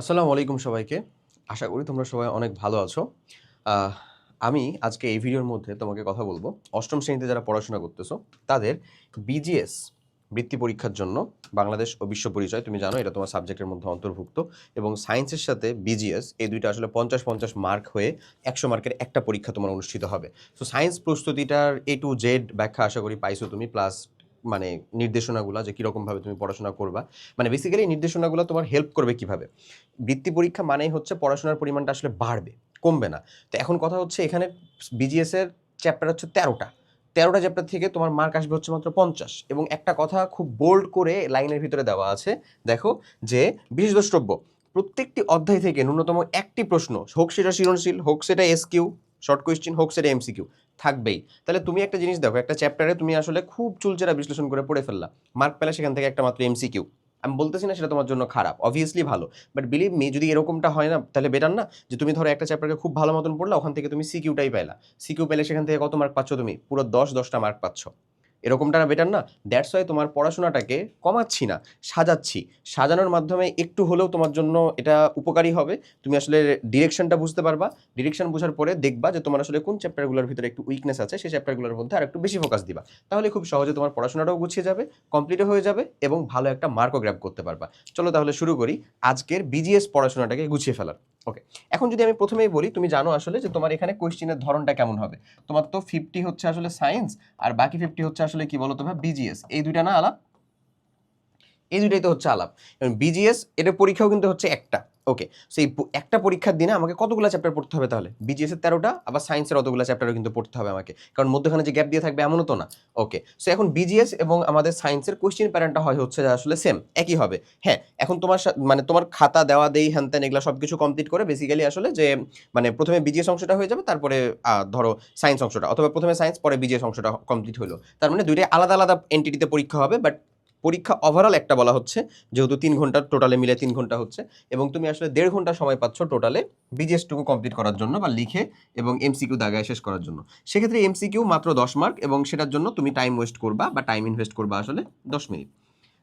আসসালামু আলাইকুম সবাইকে। আশা করি তোমরা সবাই অনেক ভালো আছো। আমি আজকে এই ভিডিওর মধ্যে তোমাকে কথা বলব। অষ্টম শ্রেণীতে যারা পড়াশোনা করতেছো, তাদের বিজিএস বৃত্তি পরীক্ষার জন্য বাংলাদেশ ও বিশ্ব পরিচয়, তুমি জানো এটা তোমার সাবজেক্টের মধ্যে অন্তর্ভুক্ত। এবং সায়েন্সের সাথে বিজিএস এই দুইটা আসলে পঞ্চাশ পঞ্চাশ মার্ক হয়ে একশো মার্কের একটা পরীক্ষা তোমার অনুষ্ঠিত হবে। সো সায়েন্স প্রস্তুতিটার এ টু জেড ব্যাখ্যা আশা করি পাইছো তুমি প্লাস মানে নির্দেশনাগুলো যে কীরকমভাবে তুমি পড়াশোনা করবা। মানে বেসিক্যালি নির্দেশনাগুলো তোমার হেল্প করবে কীভাবে? বৃত্তি পরীক্ষা মানেই হচ্ছে পড়াশোনার পরিমাণটা আসলে বাড়বে, কমবে না। তো এখন কথা হচ্ছে এখানে বিজিএস এর চ্যাপ্টার হচ্ছে তেরোটা। তেরোটা চ্যাপ্টার থেকে তোমার মার্ক আসবে হচ্ছে মাত্র পঞ্চাশ। এবং একটা কথা খুব বোল্ড করে লাইনের ভিতরে দেওয়া আছে, দেখো যে বিশেষ দ্রষ্টব্য প্রত্যেকটি অধ্যায় থেকে ন্যূনতম একটি প্রশ্ন, হোক সেটা সৃজনশীল, হোক সেটা এসকিউ শর্ট কোয়েশ্চেন হোক সেটা এমসিকিউ থাকবেই। তাহলে তুমি একটা জিনিস দেখো, একটা চ্যাপ্টারে তুমি আসলে খুব চুলচেরা বিশ্লেষণ করে পড়ে ফেললা। মার্ক পেলে সেখান থেকে একটা মাত্র এমসিকিউ আমি বলতেছি না সেটা তোমার জন্য খারাপ অবভিয়াসলি ভালো। বাট বিলিভ মি যদি এরকমটা হয় না, তাহলে বেটার না। যে তুমি ধরো একটা চ্যাপ্টারকে খুব ভালো মতন পড়লা, ওখান থেকে তুমি সিকিউটাই পাইলা। সিকিউ পেলে সেখান থেকে কত মার্ক পাচ্ছ তুমি? পুরো দশ, দশটা মার্ক পাচ্ছ। এরকমটা না বেটার না? দ্যাটস ওয়াই তোমার পড়াশোনাটাকে কমাচ্ছি না, সাজাচ্ছি। সাজানোর মাধ্যমে একটু হলেও তোমার জন্য এটা উপকারী হবে। তুমি আসলে ডিরেকশনটা বুঝতে পারবা। ডিরেকশন বোঝার পরে দেখবা যে তোমার আসলে কোন চ্যাপ্টারগুলোর ভিতরে একটু উইকনেস আছে, সেই চ্যাপ্টারগুলোর মধ্যে আর একটু বেশি ফোকাস দিবা। তাহলে খুব সহজে তোমার পড়াশোনাটাও গুছিয়ে যাবে কমপ্লিটও হয়ে যাবে এবং ভালো একটা মার্কও গ্র্যাব করতে পারবা। চলো তাহলে শুরু করি। আজকের বিজিএস পড়াশোনাটাকে গুছিয়ে ফেলার। ওকে এখন যদি আমি প্রথমেই বলি, তুমি জানো আসলে যে তোমার এখানে কোয়েশ্চেনের ধরনটা কেমন হবে? তোমার তো ফিফটি হচ্ছে আসলে সায়েন্স আর বাকি ফিফটি হচ্ছে আসলে কি বলতো ভাই বিজিএস এই দুইটা না আলাপ? এই দুইটাই তো হচ্ছে আলাপ। বিজিএস এটা পরীক্ষাও কিন্তু হচ্ছে একটা। ওকে সেই একটা পরীক্ষার দিনে আমাকে কতগুলো চ্যাপ্টার পড়তে হবে তাহলে? বিজিএস এর তেরোটা, আবার সায়েন্সের অতগুলো চ্যাপ্টারও কিন্তু পড়তে হবে আমাকে। কারণ মধ্যখানে যে গ্যাপ দিয়ে থাকবে এমনও তো না। ওকে সো এখন বিজিএস এবং আমাদের সায়েন্সের কোয়েশ্চেন প্যাটার্নটা হয় হচ্ছে যে আসলে সেম একই হবে। হ্যাঁ এখন তোমার সা- মানে তোমার খাতা দেওয়া দেই, হ্যান ত্যান এগুলো সব কিছু কমপ্লিট করে বেসিক্যালি আসলে যে মানে প্রথমে বিজিএস অংশটা হয়ে যাবে, তারপরে ধরো সায়েন্স অংশটা, অথবা প্রথমে সায়েন্স পরে বিজিএস অংশটা কমপ্লিট হলো। তার মানে দুইটাই আলাদা আলাদা এন্টিটিতে পরীক্ষা হবে বাট পরীক্ষা ওভারঅল একটা বলা হচ্ছে, যেহেতু তিন ঘণ্টা টোটালে মিলে তিন ঘণ্টা হচ্ছে, এবং তুমি আসলে দেড় ঘণ্টা সময় পাচ্ছ টোটালে বিজিএসটুকু কমপ্লিট করার জন্য বা লিখে এবং এমসিকিউ দাগায় শেষ করার জন্য। সেক্ষেত্রে এমসিকিউ মাত্র দশ মার্ক এবং সেটার জন্য তুমি টাইম ওয়েস্ট করবা বা টাইম ইনভেস্ট করবা আসলে দশ মিনিট।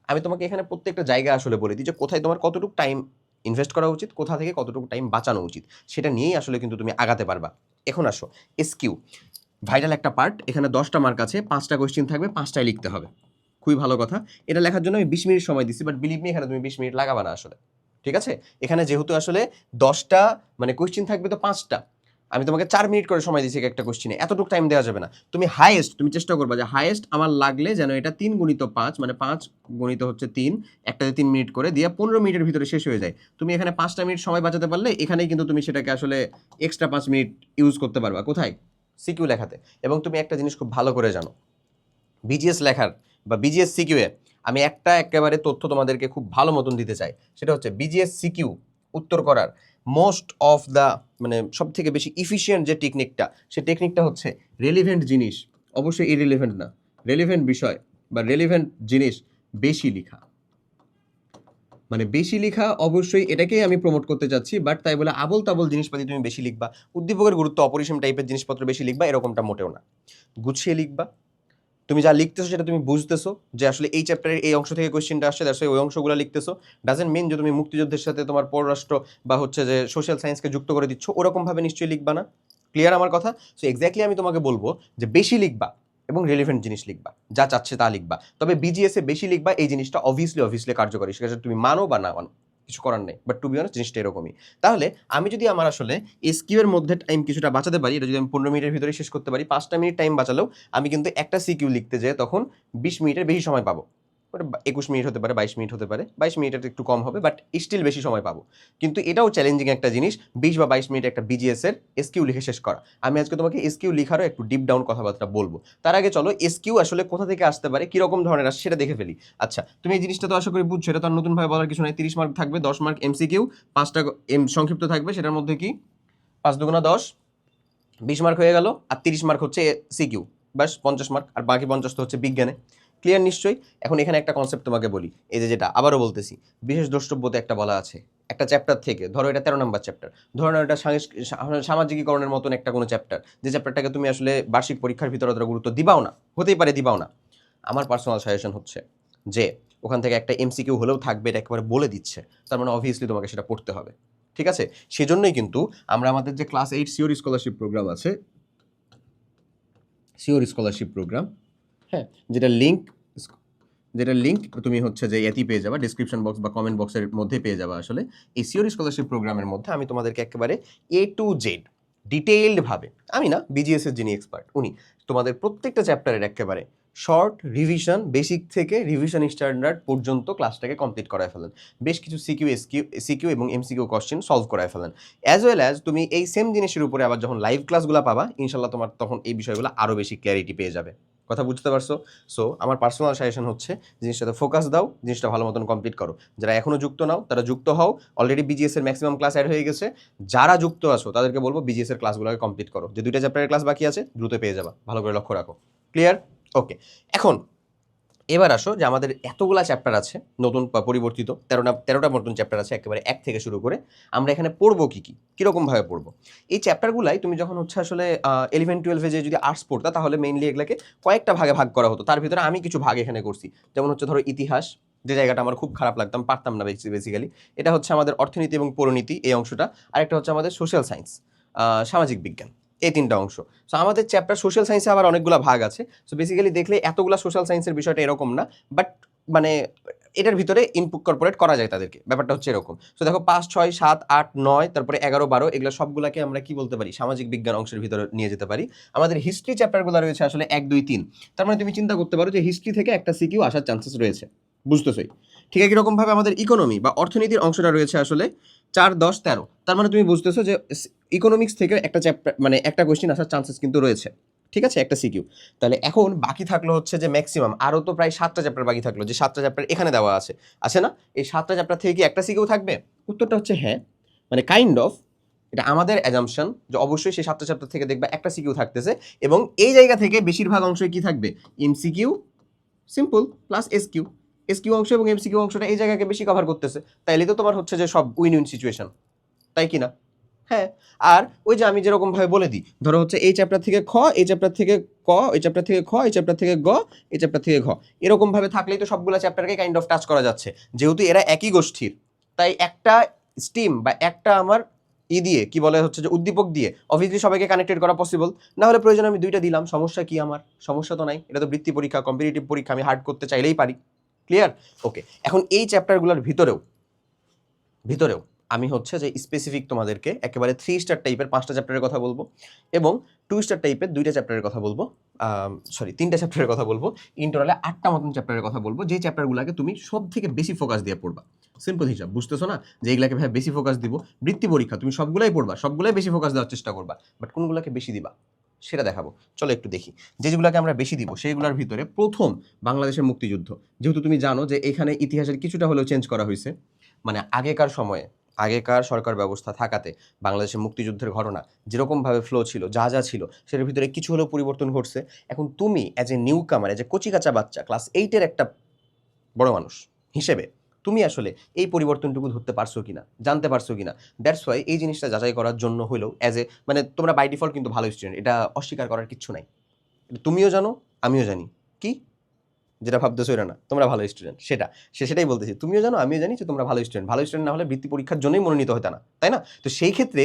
আমি তোমাকে এখানে প্রত্যেকটা জায়গা আসলে বলে দিই যে কোথায় তোমার কতটুকু টাইম ইনভেস্ট করা উচিত, কোথা থেকে কতটুকু টাইম বাঁচানো উচিত, সেটা নিয়েই আসলে কিন্তু তুমি আগাতে পারবা। এখন আসো এসকিউ ভাইটাল একটা পার্ট এখানে দশটা মার্ক আছে, পাঁচটা কোয়েশ্চেন থাকবে পাঁচটায় লিখতে হবে। খুবই ভালো কথা। এটা লেখার জন্য আমি বিশ মিনিট সময় দিচ্ছি বাট বিলিভ মি এখানে তুমি বিশ মিনিট লাগাবা না আসলে। ঠিক আছে? এখানে যেহেতু আসলে দশটা মানে কোয়েশ্চেন থাকবে তো পাঁচটা। আমি তোমাকে চার মিনিট করে সময় দিচ্ছি এক একটা কোশ্চিনে এতটুকু টাইম দেওয়া যাবে না। তুমি হাইয়েস্ট তুমি চেষ্টা করবা যে হাইয়েস্ট আমার লাগলে যেন এটা তিন গুণিত পাঁচ মানে পাঁচ গুণিত হচ্ছে তিন, একটাতে তিন মিনিট করে দিয়ে পনেরো মিনিটের ভিতরে শেষ হয়ে যায়। তুমি এখানে পাঁচটা মিনিট সময় বাঁচাতে পারলে এখানেই কিন্তু তুমি সেটাকে আসলে এক্সট্রা পাঁচ মিনিট ইউজ করতে পারবা। কোথায়? সিকিউ লেখাতে। এবং তুমি একটা জিনিস খুব ভালো করে জানো। বিজিএস লেখার বা বিজিএস সিকিউয়ে আমি একটা একেবারে তথ্য তোমাদেরকে খুব ভালো মতন দিতে চাই। সেটা হচ্ছে বিজিএস সিকিউ উত্তর করার মোস্ট অফ দ্য মানে সব থেকে বেশি ইফিশিয়েন্ট যে টেকনিকটা সে টেকনিকটা হচ্ছে রেলিভেন্ট জিনিস। অবশ্যই ইরেলিভেন্ট না। রেলিভেন্ট বিষয় বা রেলিভেন্ট জিনিস বেশি লিখা। মানে বেশি লিখা অবশ্যই এটাকেই আমি প্রমোট করতে চাচ্ছি বাট তাই বলে আবল তাবল জিনিসপাতি তুমি বেশি লিখবা। উদ্দীপকের গুরুত্ব অপরিসীম টাইপের জিনিসপত্র বেশি লিখবা, এরকমটা মোটেও না। গুছিয়ে লিখবা তুমি যা লিখতেছো সেটা তুমি বুঝতেছো যে আসলে এই চ্যাপ্টারের এই অংশ থেকে কোয়েশ্চেনটা আসছে দ্যাটস ওই অংশগুলো লিখতেছো। ডাজেন্ট মিন যে তুমি মুক্তিযুদ্ধের সাথে তোমার পররাষ্ট্র বা হচ্ছে যে সোশ্যাল সায়েন্সকে যুক্ত করে দিচ্ছ, ওরকমভাবে নিশ্চয়ই লিখবা না। ক্লিয়ার আমার কথা? সো এক্স্যাক্টলি আমি তোমাকে বলব যে বেশি লিখবা এবং রেলিভেন্ট জিনিস লিখবা, যা চাচ্ছে তা লিখবা। তবে বিজিএস বেশি লিখবা, এই জিনিসটা অবভিয়াসলি অবভিয়াসলি কার্যকরী। সেটা তুমি মানো বা না মানো। কিছু করার নেই। বাট টু বি অনেস্ট জিনিসটা এরকমই। তাহলে আমি যদি আমার আসলে এসকিউয়ের মধ্যে টাইম কিছুটা বাঁচাতে পারি, এটা যদি আমি পনেরো মিনিটের ভিতরে শেষ করতে পারি, পাঁচটা মিনিট টাইম বাঁচালেও আমি কিন্তু একটা সিকিউ লিখতে যেয়ে তখন বিশ মিনিটের বেশি সময় পাবো। ওটা একুশ মিনিট হতে পারে, বাইশ মিনিট হতে পারে, বাইশ মিনিটের একটু কম হবে বাট স্টিল বেশি সময় পাবো। কিন্তু এটাও চ্যালেঞ্জিং একটা জিনিস, বিশ বা বাইশ মিনিট একটা বিজিএস এর এসকিউ লিখে শেষ করা। আমি আজকে তোমাকে এসকিউ লিখারও একটু ডিপ ডাউন কথাবার্তা বলব। তার আগে চলো এসকিউ আসলে কোথা থেকে আসতে পারে, কীরকম ধরনের আসে সেটা দেখে ফেলি। আচ্ছা তুমি এই জিনিসটা তো আশা করি বুঝছ, এটা তো আর নতুনভাবে বলার কিছু নাই, তিরিশ মার্ক থাকবে, দশ মার্ক এমসিকিউ পাঁচটা এম সংক্ষিপ্ত থাকবে, সেটার মধ্যে কি? পাঁচ দুগুণা দশ, বিশ মার্ক হয়ে গেল, আর তিরিশ মার্ক হচ্ছে সিকিউ ব্যাস, পঞ্চাশ মার্ক আর বাকি পঞ্চাশ তো হচ্ছে বিজ্ঞানে। ক্লিয়ার নিশ্চয়ই? এখন এখানে একটা কনসেপ্ট তোমাকে বলি। এই যে যেটা, আবারও বলতেছি, বিশেষ দ্রষ্টব্যতে একটা বলা আছে। একটা চ্যাপ্টার থেকে, ধরো এটা তেরো নম্বর চ্যাপ্টার ধরো এটা সামাজিকীকরণের মতন একটা কোনো চ্যাপ্টার যে চ্যাপ্টারটাকে তুমি আসলে বার্ষিক পরীক্ষার ভিতরে অতটা গুরুত্ব দিবাও না, হতেই পারে দিবাও না। আমার পার্সোনাল সাজেশন হচ্ছে যে, ওখান থেকে একটা এমসিকিউ হলেও থাকবে, এটা একেবারে বলে দিচ্ছে। তার মানে অবভিয়াসলি তোমাকে সেটা পড়তে হবে। ঠিক আছে? সেজন্যই কিন্তু আমরা আমাদের যে class eight sure scholarship program আছে সিওর স্কলারশিপ প্রোগ্রাম হ্যাঁ যেটা লিঙ্ক যেটা লিঙ্ক তুমি হচ্ছে যে এটি পেয়ে যাবা ডিসক্রিপশন বক্স বা কমেন্ট বক্সের মধ্যে পেয়ে যাবা আসলে। এই স্কলারশিপ প্রোগ্রামের মধ্যে আমি তোমাদেরকে একেবারে এ টু জেড ডিটেইলডভাবে আমি না বিজিএস এর যিনি এক্সপার্ট উনি তোমাদের প্রত্যেকটা চ্যাপ্টারের একেবারে শর্ট রিভিশন বেসিক থেকে রিভিশন স্ট্যান্ডার্ড পর্যন্ত ক্লাসটাকে কমপ্লিট করায় ফেলেন। বেশ কিছু সিকিউ এসকিউ সিকিউ এবং এমসিকিউ কোশ্চেন সলভ করায় ফেলেন। অ্যাজ ওয়েল অ্যাজ তুমি এই সেম জিনিসের উপরে আবার যখন লাইভ ক্লাসগুলো পাবা ইনশাল্লাহ তোমার তখন এই বিষয়গুলো আরও বেশি ক্ল্যারিটি পেয়ে যাবে। কথা বুঝতে পারছ? সো আমার পার্সোনাল সাজেশন হচ্ছে জিনিসটাতে ফোকাস দাও, জিনিসটা ভালো মতন কমপ্লিট করো। যারা এখনও যুক্ত নাও, তারা যুক্ত হও। অলরেডি বিজিএস এর ম্যাক্সিমাম ক্লাস অ্যাড হয়ে গেছে। যারা যুক্ত আছো, তাদেরকে বলব বিজিএস এর ক্লাসগুলোকে কমপ্লিট করো। যে দুইটা চ্যাপ্টারের ক্লাস বাকি আছে, দ্রুত পেয়ে যাবা। ভালো করে লক্ষ্য রাখো। ক্লিয়ার ওকে এখন এবার আসো যে আমাদের এতগুলা চ্যাপ্টার আছে, নতুন পরিবর্তিত, তেরোটা তেরোটা নতুন চ্যাপ্টার আছে, একেবারে এক থেকে শুরু করে আমরা এখানে পড়ব কী কী, কীরকমভাবে পড়ব? এই চ্যাপ্টারগুলাই তুমি যখন হচ্ছে আসলে ইলেভেন টুয়েলভে যে যদি আর্টস পড়তা, তাহলে মেইনলি এগুলোকে কয়েকটা ভাগে ভাগ করা হতো। তার ভিতরে আমি কিছু ভাগ এখানে করছি। যেমন হচ্ছে ধরো ইতিহাস, যে জায়গাটা আমার খুব খারাপ লাগতাম পারতাম না বেসিক্যালি এটা হচ্ছে আমাদের অর্থনীতি এবং পরিণীতি এই অংশটা। আরেকটা হচ্ছে আমাদের সোশ্যাল সায়েন্স সামাজিক বিজ্ঞান। এই তিনটা অংশ। সো আমাদের চ্যাপ্টার সোশ্যাল সায়েন্সে আবার অনেকগুলো ভাগ আছে। সো বেসিক্যালি দেখলে এতগুলো সোশ্যাল সায়েন্সের বিষয়টা এরকম না বাট মানে এটার ভিতরে ইনপুট কর্পোরেট করা যায় তাদেরকে। ব্যাপারটা হচ্ছে এরকম। সো দেখো পাঁচ, ছয়, সাত, আট, নয়, তারপরে এগারো, বারো, এগুলো সবগুলোকে আমরা কি বলতে পারি? সামাজিক বিজ্ঞান অংশের ভিতরে নিয়ে যেতে পারি। আমাদের হিস্ট্রি চ্যাপ্টারগুলো রয়েছে আসলে এক, দুই, তিন। তার মানে তুমি চিন্তা করতে পারো যে হিস্ট্রি থেকে একটা সিকিউ আসার চান্সেস রয়েছে। বুঝতেছই? ঠিক একই রকমভাবে আমাদের ইকোনমি বা অর্থনীতির অংশটা রয়েছে আসলে চার দশ তেরো। তার মানে তুমি বুঝতেছো যে ইকোনমিক্স থেকে একটা চ্যাপ্টার মানে একটা কোয়েশ্চেন আসার চান্সেস কিন্তু রয়েছে। ঠিক আছে? একটা সিকিউ তাহলে এখন বাকি থাকল হচ্ছে যে ম্যাক্সিমাম আরও তো প্রায় সাতটা চ্যাপ্টার বাকি থাকল, যে সাতটা চ্যাপ্টার এখানে দেওয়া আছে। আছে না? এই সাতটা চ্যাপ্টার থেকে কি একটা সিকিউ থাকবে? উত্তরটা হচ্ছে হ্যাঁ। মানে কাইন্ড অফ এটা আমাদের অ্যাজামশন যে অবশ্যই সেই সাতটা চ্যাপ্টার থেকে দেখবা একটা সিকিউ থাকতেছে এবং এই জায়গা থেকে বেশিরভাগ অংশই কি থাকবে? MCQ simple plus S Q S Q অংশ এবং এমসিকিউ অংশটা এই জায়গাকে বেশি কভার করতেছে। তাইলে তো তোমার হচ্ছে যে সব উইন উইন সিচুয়েশন তাই কি না? হ্যাঁ। আর ওই যে আমি যেরকম ভাবে বলে দিই, ধরো হচ্ছে এই চ্যাপ্টার থেকে খ, এই চ্যাপ্টার থেকে ক, এই চ্যাপ্টার থেকে খ, এই চ্যাপ্টার থেকে গ, এই চ্যাপ্টার থেকে ঘ। এরকম ভাবে থাকলেই তো সবগুলো চ্যাপ্টারকে কাইন্ড অফ টাচ করা যাচ্ছে। যেহেতু এরা একই গোষ্ঠীর, তাই একটা স্টিম বা একটা আমার ই দিয়ে, কি বলে হচ্ছে যে উদ্দীপক দিয়ে অবভিয়াসলি সবাইকে কানেক্টেড করা পসিবল না হলে প্রয়োজন আমি দুইটা দিলাম, সমস্যা কি আমার? সমস্যা তো নাই, এটা তো বৃত্তি পরীক্ষা কম্পিটিটিভ পরীক্ষা, আমি হার্ড করতে চাইলেই পারি। ক্লিয়ার ওকে এখন এই চ্যাপ্টারগুলোর ভিতরেও ভিতরেও আমি হচ্ছে যে স্পেসিফিক তোমাদেরকে একেবারে থ্রি স্টার টাইপের পাঁচটা চ্যাপ্টারের কথা বলব এবং টু স্টার টাইপের দুইটা চ্যাপ্টারের কথা বলব সরি তিনটা চ্যাপ্টারের কথা বলব। ইন্টারনালে আটটা মতন চ্যাপ্টারের কথা বলব। যে চ্যাপ্টারগুলোকে তুমি সব থেকে বেশি ফোকাস দিয়ে পড়বা। সিম্পল হিসাব, বুঝতেছো না? যে এগুলাকে ভাই বেশি ফোকাস দিব, বৃত্তি পরীক্ষা, তুমি সবগুলাই পড়বা, সবগুলাই বেশি ফোকাস দেওয়ার চেষ্টা করবা বাট কোনগুলোকে বেশি দিবা? সেটা দেখাবো। চলো একটু দেখি। যে যেগুলোকে আমরা বেশি দিব, সেইগুলোর ভিতরে প্রথম বাংলাদেশের মুক্তিযুদ্ধ। যেহেতু তুমি জানো যে এখানে ইতিহাসের কিছুটা হলেও চেঞ্জ করা হয়েছে মানে আগেকার সময়ে, আগেকার সরকার ব্যবস্থা থাকাতে বাংলাদেশের মুক্তিযুদ্ধের ঘটনা যেরকমভাবে ফ্লো ছিল, যা যা ছিল, সেটার ভিতরে কিছু হলেও পরিবর্তন ঘটছে। এখন তুমি as a newcomer as a কচিকাচা বাচ্চা ক্লাস এইটের একটা বড় মানুষ হিসেবে তুমি আসলে এই পরিবর্তনটুকু ধরতে পারছ কিনা, জানতে পারছ কিনা? দ্যাটস ওয়াই এই জিনিসটা যাচাই করার জন্য হলেও অ্যাজ এ মানে তোমরা বাই ডিফল্ট কিন্তু ভালো স্টুডেন্ট এটা অস্বীকার করার কিচ্ছু নাই। তুমিও জানো, আমিও জানি। কি? যেটা ভাবতেছো এটা না, তোমরা ভালো স্টুডেন্ট সেটা। সে সেটাই বলতেছি, তুমিও জানো, আমিও জানি যে তোমরা ভালো স্টুডেন্ট ভালো স্টুডেন্ট না হলে বৃত্তি পরীক্ষার জন্যই মনোনীত হতো না, তাই না? তো সেই ক্ষেত্রে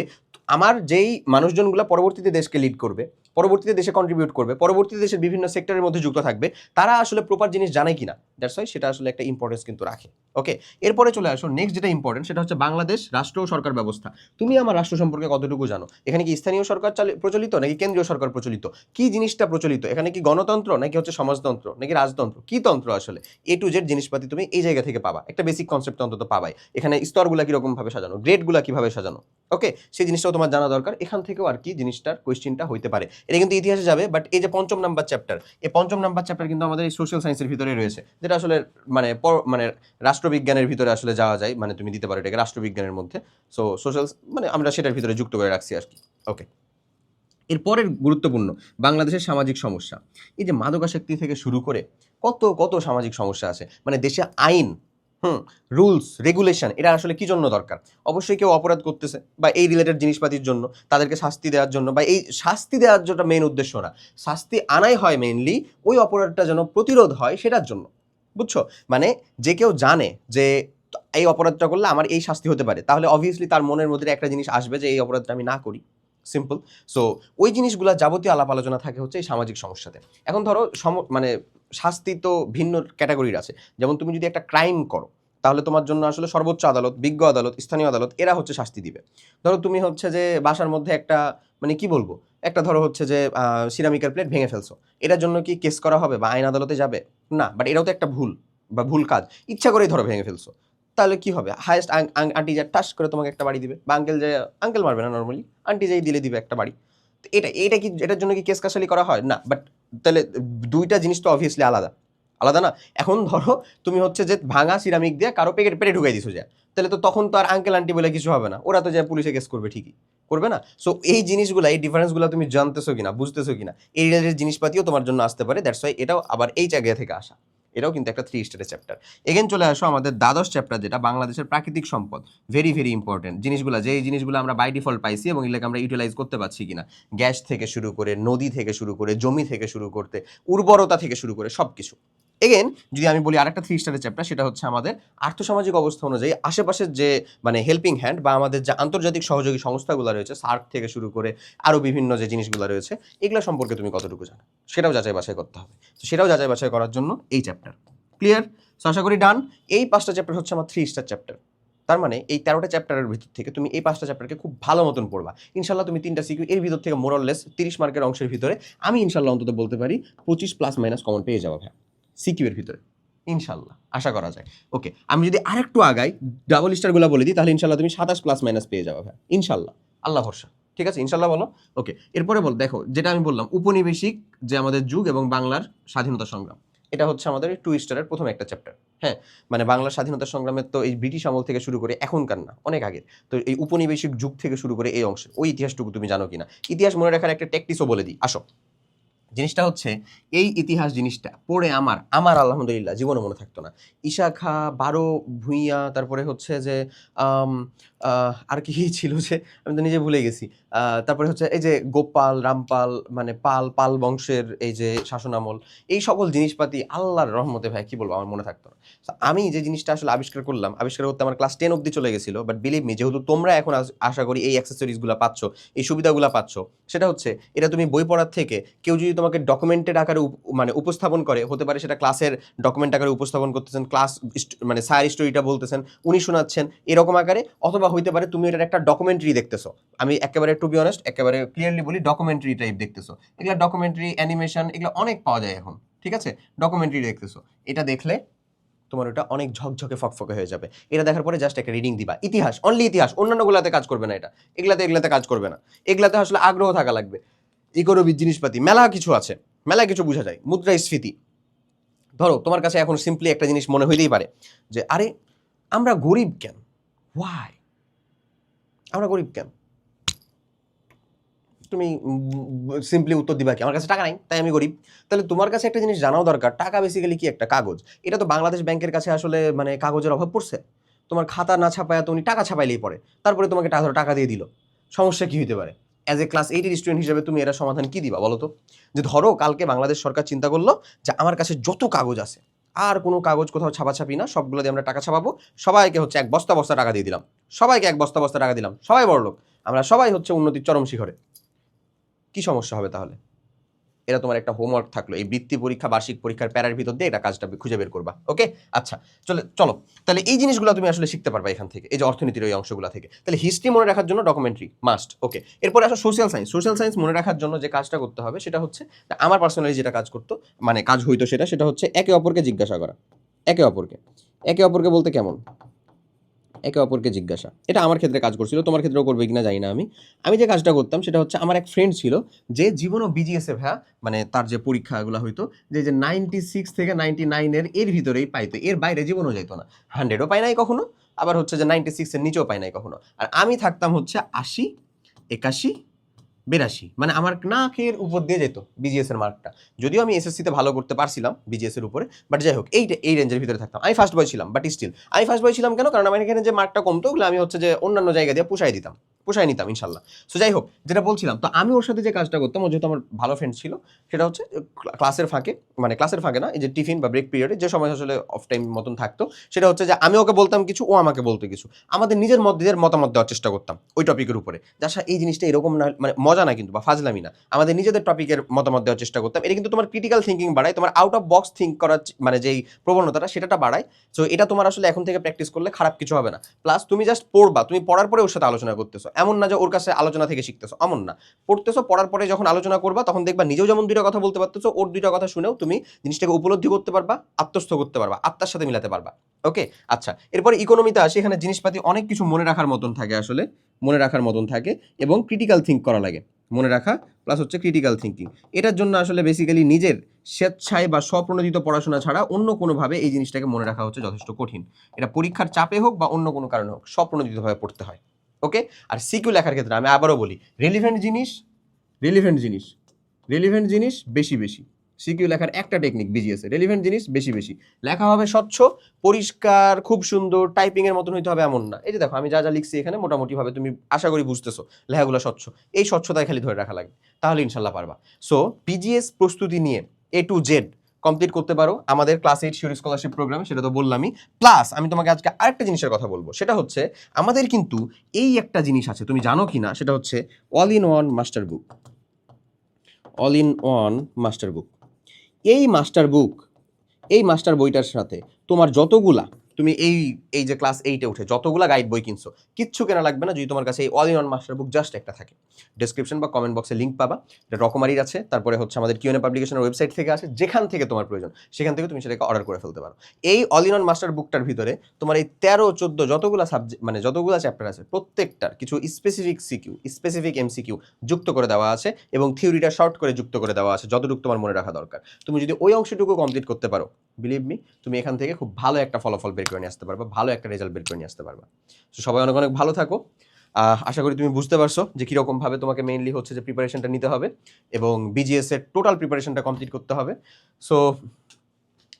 আমার যেই মানুষজনগুলো পরবর্তীতে দেশকে লিড করবে পরবর্তীতে দেশে কন্ট্রিবিউট করবে, পরবর্তীতে দেশের বিভিন্ন সেক্টরের মধ্যে যুক্ত থাকবে, তারা আসলে প্রপার জিনিস জানে কিনা? দ্যাটস ওয়াই সেটা আসলে একটা ইম্পর্টেন্স কিন্তু রাখে। ওকে এরপরে চলে আসো নেক্সট যেটা ইম্পর্টেন্ট সেটা হচ্ছে বাংলাদেশ রাষ্ট্র ও সরকার ব্যবস্থা। তুমি আমার রাষ্ট্র সম্পর্কে কতটুকু জানো? এখানে কি স্থানীয় সরকার প্রচলিত নাকি কেন্দ্রীয় সরকার প্রচলিত? কি জিনিসটা প্রচলিত? এখানে কি গণতন্ত্র নাকি হচ্ছে সমাজতন্ত্র নাকি রাজতন্ত্র? কি তন্ত্র আসলে? এ টু জেড জিনিসপাতি তুমি এই জায়গা থেকে পাবা। একটা বেসিক কনসেপ্ট অন্তত পাবাই। এখানে স্তরগুলা কীরকম ভাবে সাজানো? গ্রেডগুলা কীভাবে সাজানো? ওকে সেই জিনিসটাও তোমার জানা দরকার। এখান থেকেও আর কি জিনিসটার কোয়েশ্চেনটা হইতে পারে। এটা কিন্তু ইতিহাসে যাবে বাট এই যে পঞ্চম নাম্বার চ্যাপ্টার এই পঞ্চম নাম্বার চ্যাপ্টার কিন্তু আমাদের এই সোশ্যাল সায়েন্সের ভিতরে রয়েছে, যেটা আসলে মানে মানে রাষ্ট্রবিজ্ঞানের ভিতরে আসলে যাওয়া যায় মানে তুমি দিতে পারো এটাকে রাষ্ট্রবিজ্ঞানের মধ্যে। সো সোশ্যাল মানে আমরা সেটার ভিতরে যুক্ত করে রাখছি আর কি। ওকে এরপরের গুরুত্বপূর্ণ, বাংলাদেশের সামাজিক সমস্যা। এই যে মাদকাসক্তি থেকে শুরু করে কত কত সামাজিক সমস্যা আছে মানে দেশে আইন হুম রুলস রেগুলেশন এটা আসলে কি জন্য দরকার? অবশ্যই কেউ অপরাধ করতেছে বা এই রিলেটেড জিনিসপাতির জন্য, তাদেরকে শাস্তি দেওয়ার জন্য বা এই শাস্তি দেওয়ার যেটা মেন উদ্দেশ্য না, শাস্তি আনাই হয় মেইনলি ওই অপরাধটা যেন প্রতিরোধ হয় সেটার জন্য, বুঝছ? মানে যে কেউ জানে যে এই অপরাধটা করলে আমার এই শাস্তি হতে পারে, তাহলে অবভিয়াসলি তার মনের মধ্যে একটা জিনিস আসবে যে এই অপরাধটা আমি না করি। সিম্পল সো ওই জিনিসগুলো যাবতীয় আলাপ আলোচনা থাকে হচ্ছে এই সামাজিক সমস্যাতে। এখন ধরো সম মানে শাস্তি তো ভিন্ন ক্যাটাগরির আছে। যেমন তুমি যদি একটা ক্রাইম করো, তাহলে তোমার জন্য আসলে সর্বোচ্চ আদালত, বিজ্ঞ আদালত, স্থানীয় আদালত, এরা হচ্ছে শাস্তি দিবে। ধরো তুমি হচ্ছে যে বাসার মধ্যে একটা মানে কি বলব? একটা ধরো হচ্ছে যে সিরামিকের প্লেট ভেঙে ফেলছো। এটার জন্য কি কেস করা হবে বা আইন আদালতে যাবে? না বাট এটাও তো একটা ভুল বা ভুল কাজ। ইচ্ছা করেই ধরো ভেঙে ফেলছো। তাহলে কি হবে? হায়েস্ট আন্টি যা টাস করে তোমাকে একটা বাড়ি দিবে। বা আঙ্কেল যে আঙ্কেল মারবে না নর্মালি আন্টি যাই দিলে দিবে একটা বাড়ি। তো এটা এটা কি, এটার জন্য কি কেস কাসালি করা হয়? না বাট তাহলে দুইটা জিনিস তো অবভিয়াসলি আলাদা। আলাদা না? এখন ধরো তুমি হচ্ছে যে ভাঙা সিরামিক দিয়ে কারও পেটে পেটে ঢুকাই দিছো যা। তাহলে তো তখন তো আর আঙ্কেল আন্টি বলে কিছু হবে না। ওরা তো যায় পুলিশে কেস করবে ঠিকই। করবে না? সো এই জিনিসগুলো, এই ডিফারেন্সগুলো তুমি জানতেছো কিনা, বুঝতেছো কিনা, এই রিলেটেড জিনিসপাতিও তোমার জন্য আসতে পারে। দ্যাটস ওয়াই এটাও আবার এই জায়গা থেকে আসা। এটাও কিন্তু একটা থ্রি স্টারের চ্যাপ্টার এগেন চলে আসো আমাদের দ্বাদশ চ্যাপ্টার যেটা বাংলাদেশের প্রাকৃতিক সম্পদ ভেরি ভেরি ইম্পর্টেন্ট জিনিসগুলো যে জিনিসগুলো আমরা বাই ডিফল্ট পাইছি এবং এগুলোকে আমরা ইউটিলাইজ করতে পারছি কিনা। গ্যাস থেকে শুরু করে, নদী থেকে শুরু করে, জমি থেকে শুরু করতে, উর্বরতা থেকে শুরু করে সব কিছু এগেন যদি আমি বলি আরেকটা থ্রি স্টারের চ্যাপ্টার সেটা হচ্ছে আমাদের আর্থসামাজিক অবস্থা অনুযায়ী আশেপাশের যে মানে হেল্পিং হ্যান্ড বা আমাদের যে আন্তর্জাতিক সহযোগী সংস্থাগুলো রয়েছে, সার্ক থেকে শুরু করে আরও বিভিন্ন যে জিনিসগুলো রয়েছে, এগুলো সম্পর্কে তুমি কতটুকু জানো? সেটাও যাচাই বাছাই করতে হবে। তো সেটাও যাচাই বাছাই করার জন্য এই চ্যাপ্টার ক্লিয়ার সো আশা করি ডান এই পাঁচটা চ্যাপ্টার হচ্ছে আমার থ্রি স্টার চ্যাপ্টার তার মানে এই তেরোটা চ্যাপ্টারের ভিতর থেকে তুমি এই পাঁচটা চ্যাপ্টারকে খুব ভালো মতন পড়বা। ইনশাল্লাহ তুমি তিনটা সিকিউ এর ভিতর থেকে মোরাললেস তিরিশ মার্কের অংশের ভিতরে আমি ইনশাল্লাহ অন্তত বলতে পারি পঁচিশ প্লাস মাইনাস কমন পেয়ে যাব ভাই সিকিউ এর ভিতরে। ইনশাল্লাহ আশা করা যায়। ওকে আমি যদি আরেকটু আগাই ডাবল স্টারগুলো বলে দিই, তাহলে ইনশাল্লাহ তুমি সাতাশ প্লাস মাইনাস পেয়ে যাবে ভাই ইনশাল্লাহ আল্লাহ ভরসা, ঠিক আছে? ইনশাল্লাহ বলো। ওকে এরপরে বল, দেখো, যেটা আমি বললাম উপনিবেশিক যে আমাদের যুগ এবং বাংলার স্বাধীনতা সংগ্রাম, এটা হচ্ছে আমাদের টু স্টারের প্রথম একটা চ্যাপ্টার হ্যাঁ? মানে বাংলার স্বাধীনতা সংগ্রামের তো এই ব্রিটিশ আমল থেকে শুরু করে এখনকার না, অনেক আগে তো এই উপনিবেশিক যুগ থেকে শুরু করে এই অংশে ওই ইতিহাসটুকু তুমি জানো কিনা? ইতিহাস মনে রাখার একটা টেকটিসও বলে দিই, আসো। জিনিসটা হচ্ছে, এই ইতিহাস জিনিসটা পড়ে আমার আমার আলহামদুলিল্লাহ জীবনে মনে থাকতো না। ঈশা খা, বারো ভুঁইয়া, তারপরে হচ্ছে যে আর কি ছিল যে, আমি তো নিজে ভুলে গেছি। তারপরে হচ্ছে এই যে গোপাল, রামপাল মানে পাল পাল বংশের এই যে শাসনামল, এই সকল জিনিসপাতি আল্লাহর রহমতে ভাই, কি বলব, আমার মনে থাকতো না। আমি যে জিনিসটা আসলে আবিষ্কার করলাম, আবিষ্কার করতে আমার ক্লাস টেন অব্দি চলে গেছিল বাট বিলিভ মি যেহেতু তোমরা এখন আশা করি এই অ্যাক্সেসরিজগুলো পাচ্ছ, এই সুবিধাগুলো পাচ্ছ, সেটা হচ্ছে, এটা তুমি বই পড়ার থেকে কেউ যদি তোমাকে ডকুমেন্টেড আকারে মানে উপস্থাপন করে, হতে পারে সেটা ক্লাসের ডকুমেন্ট আকারে উপস্থাপন করতেছেন ক্লাস মানে সায়ার স্টোরিটা বলতেছেন, উনি শোনাচ্ছেন, এরকম আকারে, অথবা হইতে পারে তুমি এটার একটা ডকুমেন্টারি দেখতেছো। আমি একেবারে টু বি অনেস্ট একেবারে ক্লিয়ারলি বলি ডকুমেন্টারি টাইপ দেখতেছো। এগুলো ডকুমেন্টারি অ্যানিমেশন এগুলো অনেক পাওয়া যায় এখন, ঠিক আছে? ডকুমেন্টারি দেখতেছো। এটা দেখলে তোমার ওটা অনেক ঝকঝকে, ফকফকে হয়ে যাবে। এটা দেখার পরে জাস্ট একটা রিডিং দিবা। ইতিহাস অনলি ইতিহাস, অন্যান্যগুলাতে কাজ করবে না এটা। এগুলাতে এগুলাতে কাজ করবে না। এগুলাতে আসলে আগ্রহ থাকা লাগবে। ইকোনমিক জিনিসপাতি, মেলা কিছু আছে। মেলা কিছু বোঝা যায়। মুদ্রাস্ফীতি। ধরো, তোমার কাছে এখন সিম্পলি একটা জিনিস মনে হইতেই পারে যে, আরে, আমরা গরিব কেন? ওয়াই আমরা গরিব কেন? তুমি সিম্পলি উত্তর দিবা কি? আমার কাছে টাকা নাই, তাই আমি গরিব। তাহলে তোমার কাছে একটা জিনিস জানাও দরকার, টাকা বেসিক্যালি কি একটা কাগজ? এটা তো বাংলাদেশ ব্যাংকের কাছে আসলে মানে কাগজের অভাব পড়ছে। তোমার খাতা না ছাপায় তুমি টাকা ছাপাইলেই পড়ে তারপরে তোমাকে টাকা টাকা দিয়ে দিল। সমস্যা কি হতে পারে? অ্যাজ এ ক্লাস এইটের স্টুডেন্ট হিসেবে তুমি এরা সমাধান কি দিবা বলো তো? যে ধরো কালকে বাংলাদেশ সরকার চিন্তা করল যে আমার কাছে যত কাগজ আছে আর কোনো কাগজ কোথাও ছাপাছাপি না সবগুলো দিয়ে আমরা টাকা ছাপাবো। সবাইকে হচ্ছে এক বস্তা বস্তা টাকা দিয়ে দিলাম। সবাইকে এক বস্তা বস্তা টাকা দিলাম। সবাই বড় লোক আমরা সবাই হচ্ছে উন্নতির চরম শিখরে। কি সমস্যা হবে তাহলে? এটা তোমার একটা হোমওয়ার্ক থাকল। এই বৃত্তি পরীক্ষা, বার্ষিক পরীক্ষার প্যারার ভিতর দিয়ে এটা কাজটা খুঁজে বের করবা। ওকে আচ্ছা চলে, চলো। তাহলে এই জিনিসগুলো তুমি আসলে শিখতে পারবা এখান থেকে, এই যে অর্থনীতির ওই অংশগুলো থেকে। তাহলে হিস্ট্রি মনে রাখার জন্য ডকুমেন্টারি মাস্ট ওকে এরপরে আসো সোশ্যাল সায়েন্স সোশ্যাল সায়েন্স মনে রাখার জন্য যে কাজটা করতে হবে সেটা হচ্ছে আমার পার্সোনালি যেটা কাজ করতো মানে কাজ হইতো সেটা সেটা হচ্ছে একে অপরকে জিজ্ঞাসা করা। একে অপরকে। একে অপরকে বলতে কেমন? একে অপরকে জিজ্ঞাসা। এটা আমার ক্ষেত্রে কাজ করছিল, তোমার ক্ষেত্রেও করবে কিনা জানি না আমি। আমি যে কাজটা করতাম সেটা হচ্ছে আমার এক ফ্রেন্ড ছিল, যে জীবনও বিজিএসএ ভ্যা মানে তার যে পরীক্ষাগুলো হইতো, যে যে নাইনটি সিক্স থেকে নাইনটি নাইনের এর ভিতরেই পাইতো, এর বাইরে জীবনও যেত না। হান্ড্রেডও পাই নাই কখনো, আবার হচ্ছে যে নাইনটি সিক্সের নিচেও পাই নাই কখনো। আর আমি থাকতাম হচ্ছে আশি, একাশি বিরাশি। মানে আমার নাকের উপর দিয়ে যেত বিজিএস এর মার্কটা যদিও আমি এসএসসিতে ভালো করতে পারছিলাম বিজিএস এর উপরে বাট যাই হোক, এইটা, এই রেঞ্জের ভিতরে থাকতাম। আমি ফার্স্ট বয় ছিলাম বাট স্টিল আমি ফার্স্ট বয় ছিলাম কেন? কারণ আমার এখানে যে মার্কটা কমতো, ওগুলো আমি হচ্ছে যে অন্যান্য জায়গা দিয়ে পুষাই দিতাম। পোষায় নিতাম, ইনশাল্লাহ। সো যাই হোক, যেটা বলছিলাম, তো আমি ওর সাথে যে কাজটা করতাম, ও যেহেতু আমার ভালো ফ্রেন্ড ছিল, সেটা হচ্ছে ক্লাসের ফাঁকে মানে ক্লাসের ফাঁকে না, এই যে টিফিন বা ব্রেক পিরিয়ডে যে সময় আসলে অফ টাইম মতন থাকতো, সেটা হচ্ছে যে আমি ওকে বলতাম কিছু, ও আমাকে বলতো কিছু। আমাদের নিজের মধ্যে মতামত দেওয়ার চেষ্টা করতাম ওই টপিকের উপরে। যাশা এই জিনিসটা এরকম না মানে মজা না কিন্তু, বা ফাজলামি না। আমাদের নিজেদের টপিকের মতামত দেওয়ার চেষ্টা করতাম। এটা কিন্তু তোমার ক্রিটিক্যাল থিঙ্কিং বাড়ায়, তোমার আউট অফ বক্স থিঙ্ক করার মানে যেই প্রবণতাটা সেটা বাড়ায়। সো এটা তোমার আসলে এখন থেকে প্র্যাকটিস করলে খারাপ কিছু হবে না। প্লাস তুমি জাস্ট পড়বা, তুমি পড়ার পরে ওর সাথে আলোচনা করতেছো। এমন না যে ওর কাছে আলোচনা থেকে শিখতেছো, এমন না। পড়তেছো, পড়ার পরে যখন আলোচনা করবা, তখন দেখবা নিজেও যেমন দুইটা কথা বলতে পারতেছো, ওর দুইটা কথা শুনেও তুমি জিনিসটাকে উপলব্ধি করতে পারবা, আত্মস্থ করতে পারবা, আত্মার সাথে মিলাতে পারবা। ওকে? আচ্ছা এরপরে ইকোনমিতে আসে, এখানে জিনিসপাতি অনেক কিছু মনে রাখার মতন থাকে আসলে, মনে রাখার মতন থাকে এবং ক্রিটিক্যাল থিঙ্ক করা লাগে। মনে রাখা প্লাস হচ্ছে ক্রিটিক্যাল থিঙ্কিং এটার জন্য আসলে বেসিক্যালি নিজের স্বেচ্ছায় বা স্বপ্রণোদিত পড়াশোনা ছাড়া অন্য কোনোভাবে এই জিনিসটাকে মনে রাখা হচ্ছে যথেষ্ট কঠিন। এটা পরীক্ষার চাপে হোক বা অন্য কোনো কারণে হোক, স্বপ্রণোদিতভাবে পড়তে হয়। ওকে আর সিকিউ লেখার ক্ষেত্রে আমি আবারও বলি রিলিভেন্ট জিনিস রিলিভেন্ট জিনিস রিলিভেন্ট জিনিস বেশি বেশি। সিকিউ লেখার একটা টেকনিক বিজিএস রেলিভেন্ট জিনিস বেশি বেশি। লেখা হবে স্বচ্ছ, পরিষ্কার, খুব সুন্দর টাইপিংয়ের মতন হইতে হবে এমন না। এই যে দেখো, আমি যা যা লিখছি এখানে মোটামুটিভাবে তুমি আশা করি বুঝতেছো, লেখাগুলো স্বচ্ছ। এই স্বচ্ছতায় খালি ধরে রাখা লাগবে তাহলে ইনশাল্লাহ পারবা। সো পিজিএস প্রস্তুতি নিয়ে এ টু জেড কমপ্লিট করতে পারো। আমাদের class eight sure scholarship program সেটা তো বললামই। প্লাস আমি তোমাকে আজকে আরেকটা জিনিসের কথা বলব। সেটা হচ্ছে, আমাদের কিন্তু এই একটা জিনিস আছে, তুমি জানো কি না? সেটা হচ্ছে all in one master book all in one master book এই মাস্টার বুক এই মাস্টার বইটার সাথে তোমার যতগুলা তুমি এই এই যে ক্লাস এইটে উঠে যতগুলা গাইড বই কিনছো, কিচ্ছু কেনা লাগবে না যদি তোমার কাছে এই all in one master book just একটা থাকে। ডেসক্রিপশন বা কমেন্ট বক্সে লিঙ্ক পাবা, এটা রকমারির আছে, তারপরে হচ্ছে আমাদের কিউএনএ পাবলিকেশনের ওয়েবসাইট থেকে আছে যেখান থেকে তোমার প্রয়োজন, সেখান থেকে তুমি সেটাকে অর্ডার করে ফেলতে পারো। এই অল ইন ওয়ান মাস্টার বুকটার ভিতরে তোমার এই তেরো, চোদ্দ যতগুলো সাবজেক্ট মানে যতগুলো চ্যাপ্টার আছে, প্রত্যেকটার কিছু স্পেসিফিক সিকিউ স্পেসিফিক এমসিকিউ যুক্ত করে দেওয়া আছে এবং থিওরিটা শর্ট করে যুক্ত করে দেওয়া আছে, যতটুকু তোমার মনে রাখা দরকার। তুমি যদি ওই অংশটুকু কমপ্লিট করতে পারো বিলিভ মি তুমি এখান থেকে খুব ভালো একটা ফলাফল বের করে নিয়ে আসতে পারবা, ভালো একটা রেজাল্ট বের করে নিয়ে আসতে পারবা। তো সবাই অনেক অনেক ভালো থাকো। আশা করি তুমি বুঝতে পারছ যে কীরকমভাবে তোমাকে মেইনলি হচ্ছে যে প্রিপারেশনটা নিতে হবে এবং বিজিএস এর টোটাল প্রিপারেশনটা কমপ্লিট করতে হবে। সো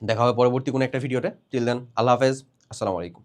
দেখা হবে পরবর্তী কোনো একটা ভিডিওতে টিল দেন আল্লাহ হাফেজ। আসসালামু আলাইকুম।